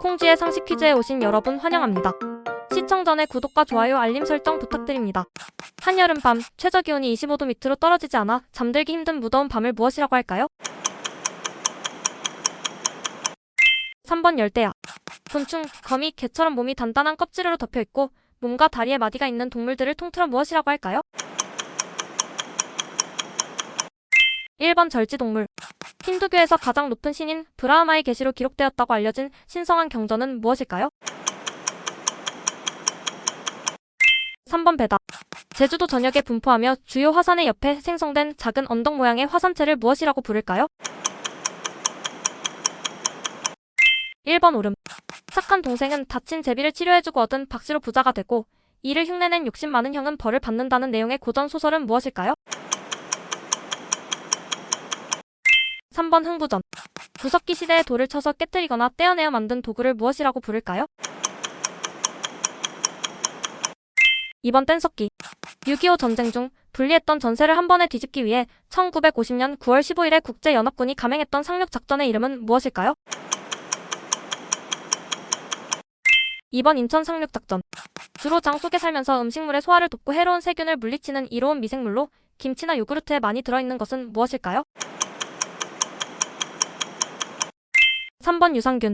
콩쥐의 상식 퀴즈에 오신 여러분 환영합니다. 시청 전에 구독과 좋아요 알림 설정 부탁드립니다. 한여름밤 최저 기온이 25도 밑으로 떨어지지 않아 잠들기 힘든 무더운 밤을 무엇이라고 할까요? 3번 열대야. 곤충, 거미, 개처럼 몸이 단단한 껍질로 덮여 있고 몸과 다리에 마디가 있는 동물들을 통틀어 무엇이라고 할까요? 1번 절지동물. 힌두교에서 가장 높은 신인 브라하마의 계시로 기록되었다고 알려진 신성한 경전은 무엇일까요? 3번 배다. 제주도 전역에 분포하며 주요 화산의 옆에 생성된 작은 언덕 모양의 화산체를 무엇이라고 부를까요? 1번 오름. 착한 동생은 다친 제비를 치료해주고 얻은 박씨로 부자가 되고 이를 흉내낸 욕심 많은 형은 벌을 받는다는 내용의 고전 소설은 무엇일까요? 3번 흥부전. 구석기 시대에 돌을 쳐서 깨뜨리거나 떼어내어 만든 도구를 무엇이라고 부를까요? 2번 뗀석기. 6.25 전쟁 중 분리했던 전세를 한 번에 뒤집기 위해 1950년 9월 15일에 국제연합군이 감행했던 상륙작전의 이름은 무엇일까요? 2번 인천 상륙작전. 주로 장 속에 살면서 음식물의 소화를 돕고 해로운 세균을 물리치는 이로운 미생물로 김치나 요구르트에 많이 들어있는 것은 무엇일까요? 3번 유산균.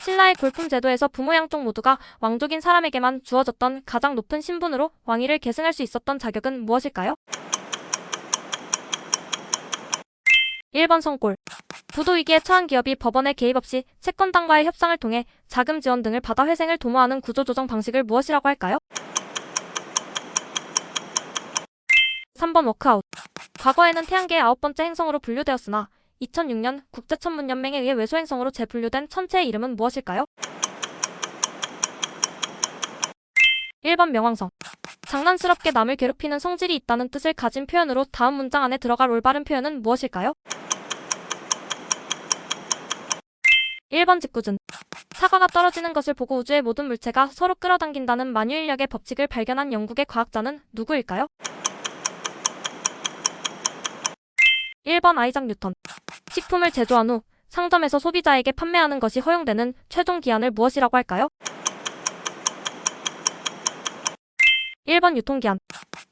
신라의 골품 제도에서 부모 양쪽 모두가 왕족인 사람에게만 주어졌던 가장 높은 신분으로 왕위를 계승할 수 있었던 자격은 무엇일까요? 1번 성골. 부도 위기에 처한 기업이 법원의 개입 없이 채권당과의 협상을 통해 자금 지원 등을 받아 회생을 도모하는 구조조정 방식을 무엇이라고 할까요? 3번 워크아웃. 과거에는 태양계의 아홉 번째 행성으로 분류되었으나 2006년 국제천문연맹에 의해 외소행성으로 재분류된 천체의 이름은 무엇일까요? 1번 명왕성. 장난스럽게 남을 괴롭히는 성질이 있다는 뜻을 가진 표현으로 다음 문장 안에 들어갈 올바른 표현은 무엇일까요? 1번 직구준. 사과가 떨어지는 것을 보고 우주의 모든 물체가 서로 끌어당긴다는 만유인력의 법칙을 발견한 영국의 과학자는 누구일까요? 1번 아이작 뉴턴. 식품을 제조한 후 상점에서 소비자에게 판매하는 것이 허용되는 최종 기한을 무엇이라고 할까요? 1번 유통기한.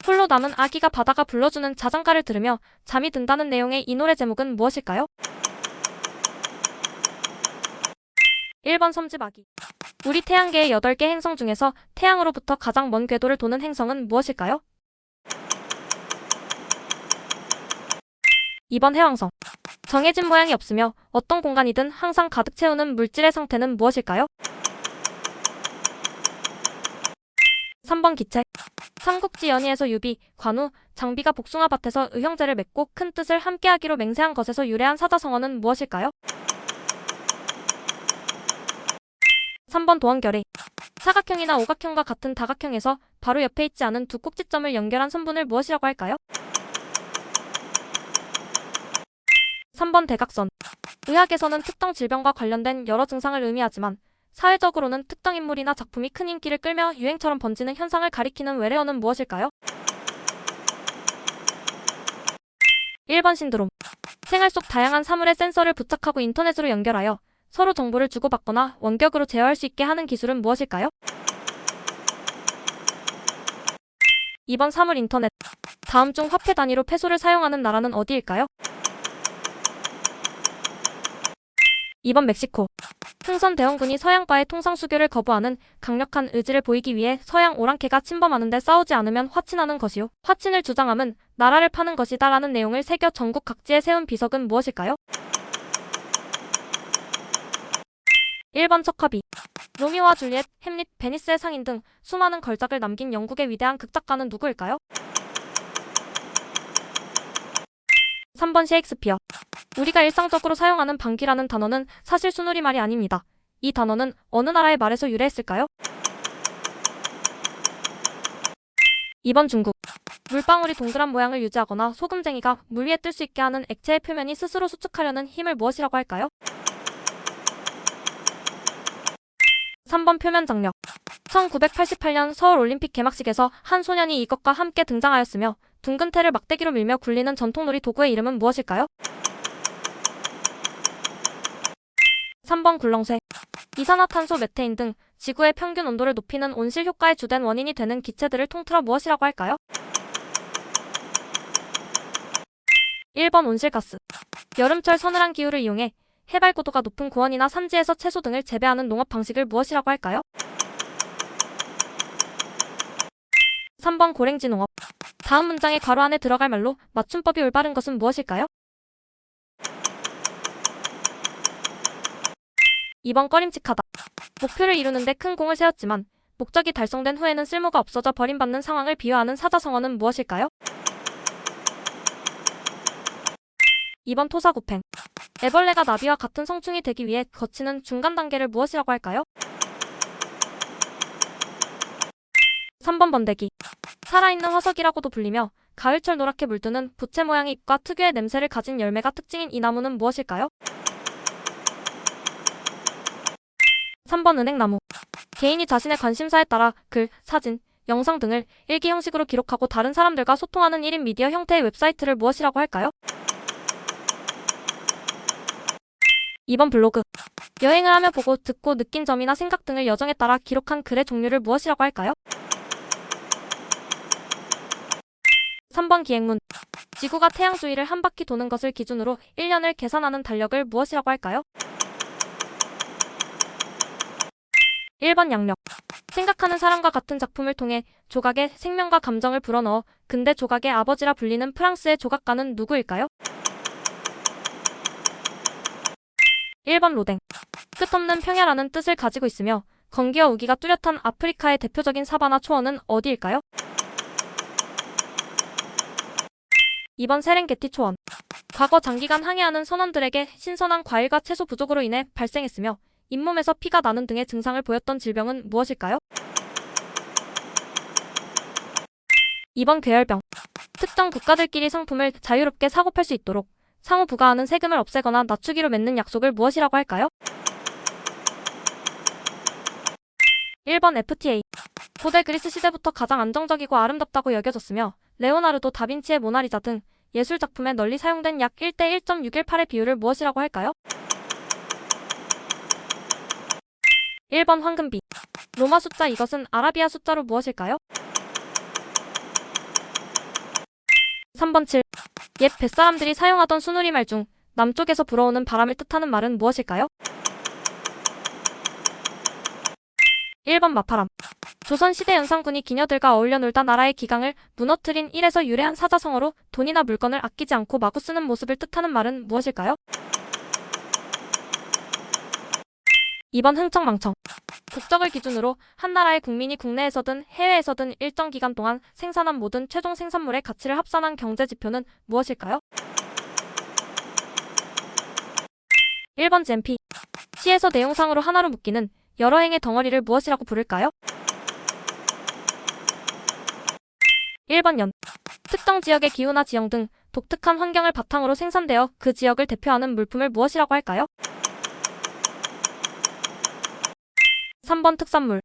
홀로 남은 아기가 바다가 불러주는 자장가를 들으며 잠이 든다는 내용의 이 노래 제목은 무엇일까요? 1번 섬지마기. 우리 태양계의 8개 행성 중에서 태양으로부터 가장 먼 궤도를 도는 행성은 무엇일까요? 2번 해왕성. 정해진 모양이 없으며 어떤 공간이든 항상 가득 채우는 물질의 상태는 무엇일까요? 3번 기체. 삼국지 연의에서 유비, 관우, 장비가 복숭아밭에서 의형제를 맺고 큰 뜻을 함께하기로 맹세한 것에서 유래한 사자성어는 무엇일까요? 3번 도원결의. 사각형이나 오각형과 같은 다각형에서 바로 옆에 있지 않은 두 꼭지점을 연결한 선분을 무엇이라고 할까요? 3번 대각선. 의학에서는 특정 질병과 관련된 여러 증상을 의미하지만 사회적으로는 특정 인물이나 작품이 큰 인기를 끌며 유행처럼 번지는 현상을 가리키는 외래어는 무엇일까요? 1번 신드롬. 생활 속 다양한 사물의 센서를 부착하고 인터넷으로 연결하여 서로 정보를 주고받거나 원격으로 제어할 수 있게 하는 기술은 무엇일까요? 2번 사물 인터넷. 다음 중 화폐 단위로 페소를 사용하는 나라는 어디일까요? 2번 멕시코. 흥선 대원군이 서양과의 통상 수교를 거부하는 강력한 의지를 보이기 위해 서양 오랑캐가 침범하는데 싸우지 않으면 화친하는 것이요. 화친을 주장함은 나라를 파는 것이다 라는 내용을 새겨 전국 각지에 세운 비석은 무엇일까요? 1번 척화비. 로미오와 줄리엣, 햄릿, 베니스의 상인 등 수많은 걸작을 남긴 영국의 위대한 극작가는 누구일까요? 3번 셰익스피어. 우리가 일상적으로 사용하는 방귀라는 단어는 사실 순우리말이 아닙니다. 이 단어는 어느 나라의 말에서 유래했을까요? 2번 중국. 물방울이 동그란 모양을 유지하거나 소금쟁이가 물 위에 뜰 수 있게 하는 액체의 표면이 스스로 수축하려는 힘을 무엇이라고 할까요? 3번 표면 장력. 1988년 서울 올림픽 개막식에서 한 소년이 이것과 함께 등장하였으며 둥근 태를 막대기로 밀며 굴리는 전통놀이 도구의 이름은 무엇일까요? 3번 굴렁쇠. 이산화탄소 메테인 등 지구의 평균 온도를 높이는 온실 효과의 주된 원인이 되는 기체들을 통틀어 무엇이라고 할까요? 1번 온실가스. 여름철 서늘한 기후를 이용해 해발 고도가 높은 고원이나 산지에서 채소 등을 재배하는 농업 방식을 무엇이라고 할까요? 3번 고랭지 농업. 다음 문장의 괄호 안에 들어갈 말로 맞춤법이 올바른 것은 무엇일까요? 2번 꺼림칙하다. 목표를 이루는데 큰 공을 세웠지만 목적이 달성된 후에는 쓸모가 없어져 버림받는 상황을 비유하는 사자성어는 무엇일까요? 2번 토사구팽. 애벌레가 나비와 같은 성충이 되기 위해 거치는 중간 단계를 무엇이라고 할까요? 3번 번데기. 살아있는 화석이라고도 불리며 가을철 노랗게 물드는 부채 모양의 잎과 특유의 냄새를 가진 열매가 특징인 이 나무는 무엇일까요? 3번 은행나무. 개인이 자신의 관심사에 따라 글, 사진, 영상 등을 일기 형식으로 기록하고 다른 사람들과 소통하는 1인 미디어 형태의 웹사이트를 무엇이라고 할까요? 2번 블로그. 여행을 하며 보고 듣고 느낀 점이나 생각 등을 여정에 따라 기록한 글의 종류를 무엇이라고 할까요? 3번 기행문. 지구가 태양 주위를 한 바퀴 도는 것을 기준으로 1년을 계산하는 달력을 무엇이라고 할까요? 1번 양력. 생각하는 사람과 같은 작품을 통해 조각에 생명과 감정을 불어넣어 근대 조각의 아버지라 불리는 프랑스의 조각가는 누구일까요? 1번 로댕. 끝없는 평야라는 뜻을 가지고 있으며 건기와 우기가 뚜렷한 아프리카의 대표적인 사바나 초원은 어디일까요? 2번 세렝게티 초원. 과거 장기간 항해하는 선원들에게 신선한 과일과 채소 부족으로 인해 발생했으며 잇몸에서 피가 나는 등의 증상을 보였던 질병은 무엇일까요? 2번 괴열병. 특정 국가들끼리 상품을 자유롭게 사고 팔 수 있도록 상호 부과하는 세금을 없애거나 낮추기로 맺는 약속을 무엇이라고 할까요? 1번 FTA. 고대 그리스 시대부터 가장 안정적이고 아름답다고 여겨졌으며 레오나르도 다빈치의 모나리자 등 예술 작품에 널리 사용된 약 1대 1.618의 비율을 무엇이라고 할까요? 1번 황금비. 로마 숫자 이것은 아라비아 숫자로 무엇일까요? 3번 7. 옛 뱃사람들이 사용하던 순우리말 중 남쪽에서 불어오는 바람을 뜻하는 말은 무엇일까요? 1번 마파람. 조선시대 연산군이 기녀들과 어울려 놀다 나라의 기강을 무너뜨린 일에서 유래한 사자성어로 돈이나 물건을 아끼지 않고 마구 쓰는 모습을 뜻하는 말은 무엇일까요? 2번 흥청망청. 국적을 기준으로 한 나라의 국민이 국내에서든 해외에서든 일정 기간 동안 생산한 모든 최종 생산물의 가치를 합산한 경제 지표는 무엇일까요? 1번 GMP. 시에서 내용상으로 하나로 묶이는 여러 행의 덩어리를 무엇이라고 부를까요? 1번 연. 특정 지역의 기후나 지형 등 독특한 환경을 바탕으로 생산되어 그 지역을 대표하는 물품을 무엇이라고 할까요? 3번 특산물.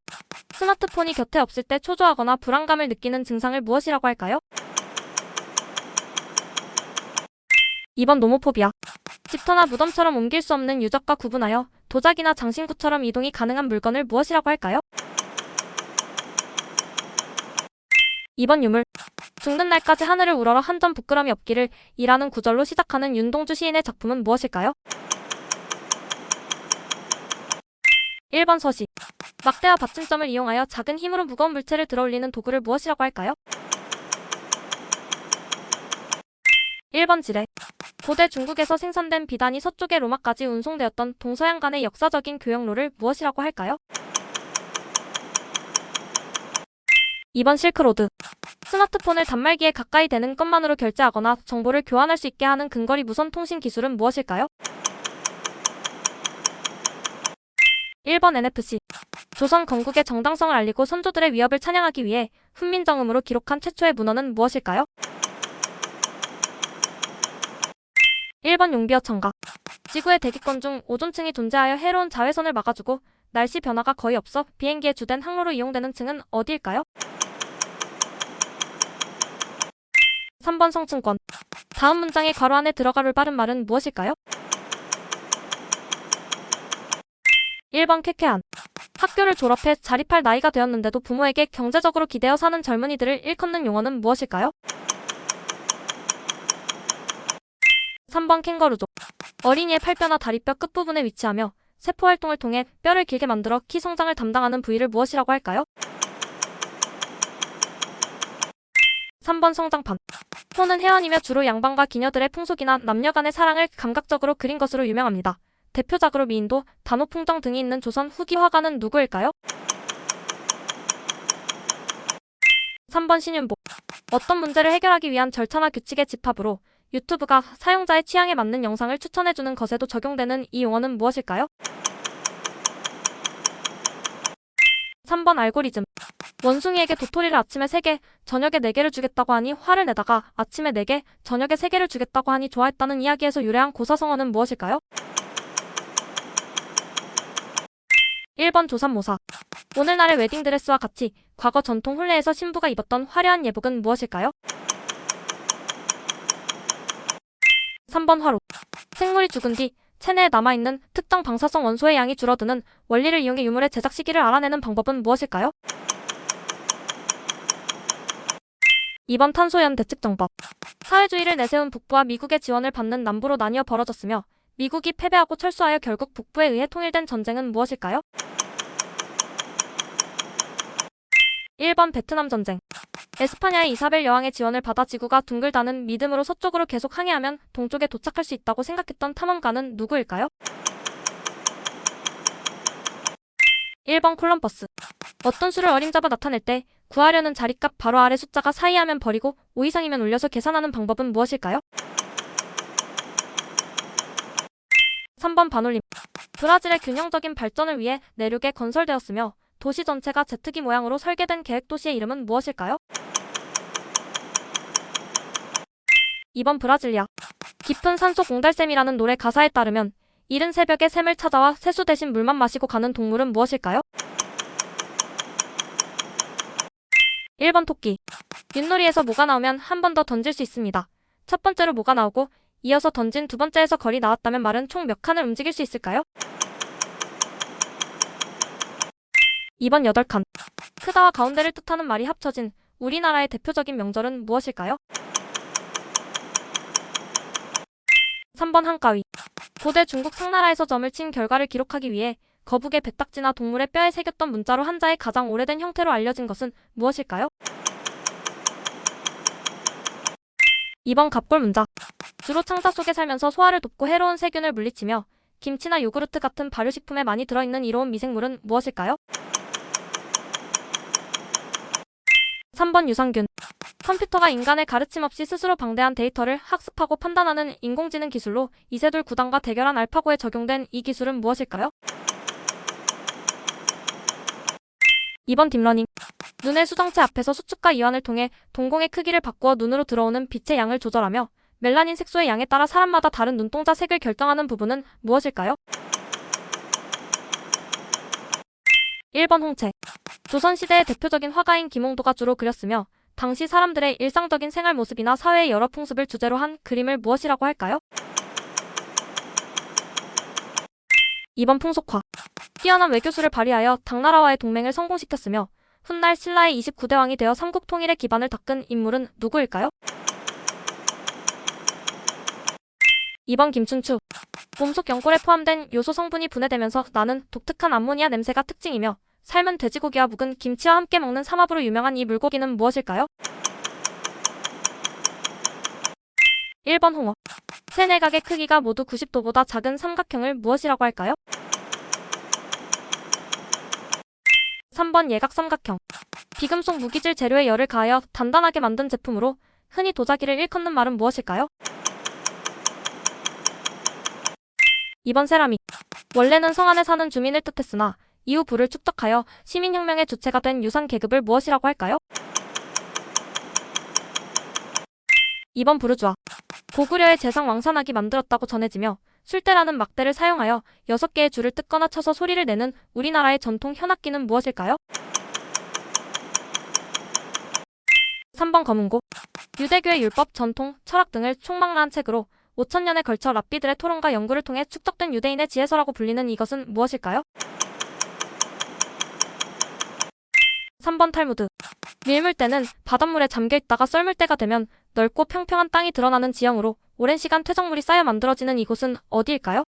스마트폰이 곁에 없을 때 초조하거나 불안감을 느끼는 증상을 무엇이라고 할까요? 2번 노모포비아. 집터나 무덤처럼 옮길 수 없는 유적과 구분하여 도자기나 장신구처럼 이동이 가능한 물건을 무엇이라고 할까요? 2번 유물. 죽는 날까지 하늘을 우러러 한 점 부끄럼이 없기를 이라는 구절로 시작하는 윤동주 시인의 작품은 무엇일까요? 1번 서시. 막대와 받침점을 이용하여 작은 힘으로 무거운 물체를 들어올리는 도구를 무엇이라고 할까요? 1번 지뢰. 고대 중국에서 생산된 비단이 서쪽의 로마까지 운송되었던 동서양 간의 역사적인 교역로를 무엇이라고 할까요? 2번 실크로드. 스마트폰을 단말기에 가까이 대는 것만으로 결제하거나 정보를 교환할 수 있게 하는 근거리 무선 통신 기술은 무엇일까요? 1번 NFC. 조선 건국의 정당성을 알리고 선조들의 위협을 찬양하기 위해 훈민정음으로 기록한 최초의 문헌은 무엇일까요? 1번 용비어 청각. 지구의 대기권 중 오존층이 존재하여 해로운 자외선을 막아주고 날씨 변화가 거의 없어 비행기의 주된 항로로 이용되는 층은 어디일까요? 3번 성층권. 다음 문장의 괄호 안에 들어갈 올바른 말은 무엇일까요? 1번 쾌쾌한. 학교를 졸업해 자립할 나이가 되었는데도 부모에게 경제적으로 기대어 사는 젊은이들을 일컫는 용어는 무엇일까요? 3번 캥거루족. 어린이의 팔뼈나 다리뼈 끝부분에 위치하며 세포 활동을 통해 뼈를 길게 만들어 키 성장을 담당하는 부위를 무엇이라고 할까요? 3번 성장판. 호는 해안이며 주로 양반과 기녀들의 풍속이나 남녀 간의 사랑을 감각적으로 그린 것으로 유명합니다. 대표작으로 미인도, 단오풍정 등이 있는 조선 후기 화가는 누구일까요? 3번 신윤복. 어떤 문제를 해결하기 위한 절차나 규칙의 집합으로 유튜브가 사용자의 취향에 맞는 영상을 추천해주는 것에도 적용되는 이 용어는 무엇일까요? 3번 알고리즘. 원숭이에게 도토리를 아침에 3개, 저녁에 4개를 주겠다고 하니 화를 내다가 아침에 4개, 저녁에 3개를 주겠다고 하니 좋아했다는 이야기에서 유래한 고사성어는 무엇일까요? 1번 조삼모사. 오늘날의 웨딩드레스와 같이 과거 전통 혼례에서 신부가 입었던 화려한 예복은 무엇일까요? 3번 화로. 생물이 죽은 뒤 체내에 남아있는 특정 방사성 원소의 양이 줄어드는 원리를 이용해 유물의 제작 시기를 알아내는 방법은 무엇일까요? 2번 탄소연 대측정법. 사회주의를 내세운 북부와 미국의 지원을 받는 남부로 나뉘어 벌어졌으며 미국이 패배하고 철수하여 결국 북부에 의해 통일된 전쟁은 무엇일까요? 1번 베트남 전쟁. 에스파냐의 이사벨 여왕의 지원을 받아 지구가 둥글다는 믿음으로 서쪽으로 계속 항해하면 동쪽에 도착할 수 있다고 생각했던 탐험가는 누구일까요? 1번 콜럼버스. 어떤 수를 어림잡아 나타낼 때 구하려는 자리값 바로 아래 숫자가 사이하면 버리고 5 이상이면 올려서 계산하는 방법은 무엇일까요? 3번 반올림. 브라질의 균형적인 발전을 위해 내륙에 건설되었으며 도시 전체가 제트기 모양으로 설계된 계획 도시의 이름은 무엇일까요? 2번 브라질리아. 깊은 산속 옹달샘이라는 노래 가사에 따르면 이른 새벽에 샘을 찾아와 세수 대신 물만 마시고 가는 동물은 무엇일까요? 1번 토끼. 윷놀이에서 뭐가 나오면 한 번 더 던질 수 있습니다. 첫 번째로 뭐가 나오고 이어서 던진 두 번째에서 걸이 나왔다면 말은 총 몇 칸을 움직일 수 있을까요? 2번 8칸. 크다와 가운데를 뜻하는 말이 합쳐진 우리나라의 대표적인 명절은 무엇일까요? 3번 한가위. 고대 중국 상나라에서 점을 친 결과를 기록하기 위해 거북의 배딱지나 동물의 뼈에 새겼던 문자로 한자의 가장 오래된 형태로 알려진 것은 무엇일까요? 2번 갑골 문자. 주로 창자 속에 살면서 소화를 돕고 해로운 세균을 물리치며 김치나 요구르트 같은 발효식품에 많이 들어있는 이로운 미생물은 무엇일까요? 3번 유산균. 컴퓨터가 인간의 가르침 없이 스스로 방대한 데이터를 학습하고 판단하는 인공지능 기술로 이세돌 구단과 대결한 알파고에 적용된 이 기술은 무엇일까요? 2번 딥러닝. 눈의 수정체 앞에서 수축과 이완을 통해 동공의 크기를 바꾸어 눈으로 들어오는 빛의 양을 조절하며 멜라닌 색소의 양에 따라 사람마다 다른 눈동자 색을 결정하는 부분은 무엇일까요? 1번 홍채. 조선시대의 대표적인 화가인 김홍도가 주로 그렸으며 당시 사람들의 일상적인 생활 모습이나 사회의 여러 풍습을 주제로 한 그림을 무엇이라고 할까요? 2번 풍속화. 뛰어난 외교수를 발휘하여 당나라와의 동맹을 성공시켰으며 훗날 신라의 29대 왕이 되어 삼국 통일의 기반을 닦은 인물은 누구일까요? 2번 김춘추. 몸속 연골에 포함된 요소 성분이 분해되면서 나는 독특한 암모니아 냄새가 특징이며 삶은 돼지고기와 묵은 김치와 함께 먹는 삼합으로 유명한 이 물고기는 무엇일까요? 1번 홍어. 새 내각의 크기가 모두 90도보다 작은 삼각형을 무엇이라고 할까요? 3번 예각 삼각형. 비금속 무기질 재료에 열을 가하여 단단하게 만든 제품으로 흔히 도자기를 일컫는 말은 무엇일까요? 2번 세라믹. 원래는 성 안에 사는 주민을 뜻했으나 이후 부를 축적하여 시민혁명의 주체가 된 유산 계급을 무엇이라고 할까요? 2번 부르주아. 고구려의 재상 왕산악이 만들었다고 전해지며 술대라는 막대를 사용하여 6개의 줄을 뜯거나 쳐서 소리를 내는 우리나라의 전통 현악기는 무엇일까요? 3번 검은고. 유대교의 율법, 전통, 철학 등을 총망라한 책으로 5천년에 걸쳐 랍비들의 토론과 연구를 통해 축적된 유대인의 지혜서라고 불리는 이것은 무엇일까요? 3번 탈무드 밀물 때는 바닷물에 잠겨있다가 썰물 때가 되면 넓고 평평한 땅이 드러나는 지형으로 오랜 시간 퇴적물이 쌓여 만들어지는 이곳은 어디일까요?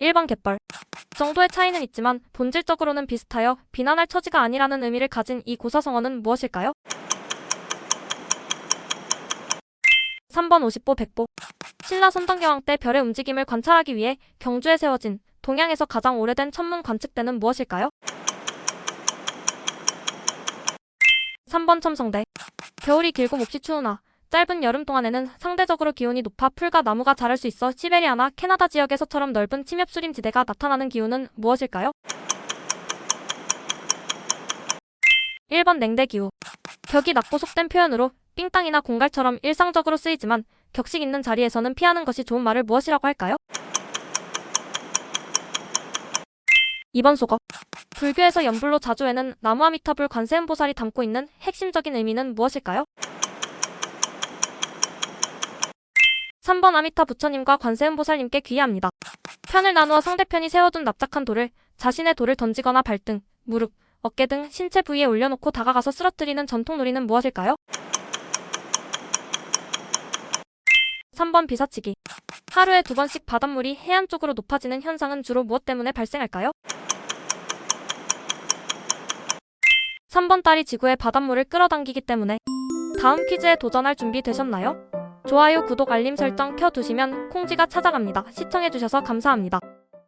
1번 갯벌 정도의 차이는 있지만 본질적으로는 비슷하여 비난할 처지가 아니라는 의미를 가진 이 고사성어는 무엇일까요? 3번 50보 100보. 신라 선덕여왕 때 별의 움직임을 관찰하기 위해 경주에 세워진 동양에서 가장 오래된 천문 관측대는 무엇일까요? 3번 첨성대. 겨울이 길고 몹시 추우나 짧은 여름 동안에는 상대적으로 기온이 높아 풀과 나무가 자랄 수 있어 시베리아나 캐나다 지역에서처럼 넓은 침엽 수림 지대가 나타나는 기후는 무엇일까요? 1번 냉대 기후. 격이 낮고 속된 표현으로 삥땅이나 공갈처럼 일상적으로 쓰이지만 격식 있는 자리에서는 피하는 것이 좋은 말을 무엇이라고 할까요? 2번 속어. 불교에서 연불로 자주에는 나무아미타불 관세음보살이 담고 있는 핵심적인 의미는 무엇일까요? 3번 아미타 부처님과 관세음보살님께 귀의합니다. 편을 나누어 상대편이 세워둔 납작한 돌을 자신의 돌을 던지거나 발등, 무릎, 어깨 등 신체 부위에 올려놓고 다가가서 쓰러뜨리는 전통 놀이는 무엇일까요? 3번 비사치기. 하루에 두 번씩 바닷물이 해안 쪽으로 높아지는 현상은 주로 무엇 때문에 발생할까요? 3번 딸이 지구의 바닷물을 끌어당기기 때문에 다음 퀴즈에 도전할 준비 되셨나요? 좋아요, 구독, 알림 설정 켜두시면 콩지가 찾아갑니다. 시청해주셔서 감사합니다.